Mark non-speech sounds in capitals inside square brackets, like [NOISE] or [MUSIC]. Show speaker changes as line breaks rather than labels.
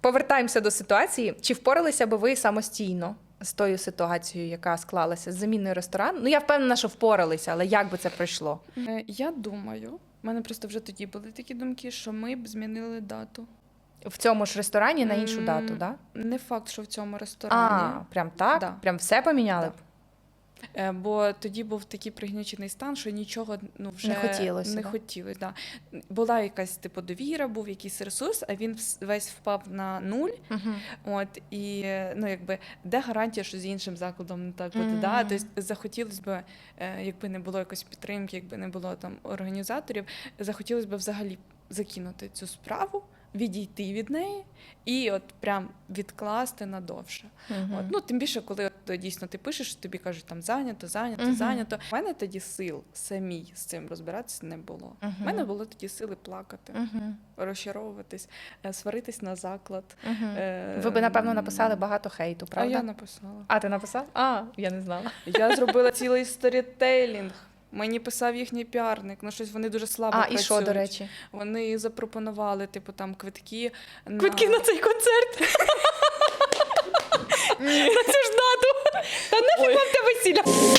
Повертаємося до ситуації. Чи впоралися би ви самостійно з тою ситуацією, яка склалася з заміною ресторану? Ну я впевнена, що впоралися, але як би це пройшло?
Е, Я думаю, в мене просто вже тоді були такі думки, що ми б змінили дату.
В цьому ж ресторані на іншу
дату,
дату, да?
Не факт, що в цьому ресторані.
А, прям так?
Да.
Прям все поміняли б?
Бо тоді був такий пригнічений стан, що нічого ну, вже
Не хотілося,
Не
да?
хотілося, да. Була якась типу довіра, був якийсь ресурс, а він весь впав на нуль.
Угу.
От і е, ну якби де гарантія, що з іншим закладом не так буде?
Мгм.
Да? Тобто захотілося б, е, якби не було якоїсь підтримки, якби не було там організаторів, захотілося б взагалі закинути цю справу, відійти від неї і от прям відкласти надовше. От, ну тим більше, коли от, дійсно ти пишеш, тобі кажуть там зайнято, зайнято,
Мгм.
зайнято. У мене тоді сил самій з цим розбиратися не було. У
Мгм.
мене було тоді сили плакати,
Угу.
розчаровуватись, е, сваритись на заклад.
Угу.
Е,
Ви би, напевно, написали багато хейту,
А
правда?
я написала.
А, ти написав? А, я не знала.
Я зробила цілий [LAUGHS] сторітейлінг. Мені писав їхній піарник, ну щось вони дуже слабо
а,
працюють.
І що, до речі?
Вони запропонували, типу, там квитки.
Квитки на, на цей концерт? [LAUGHS] Ні. На цю ж дату. Та нафіг вам те весілля.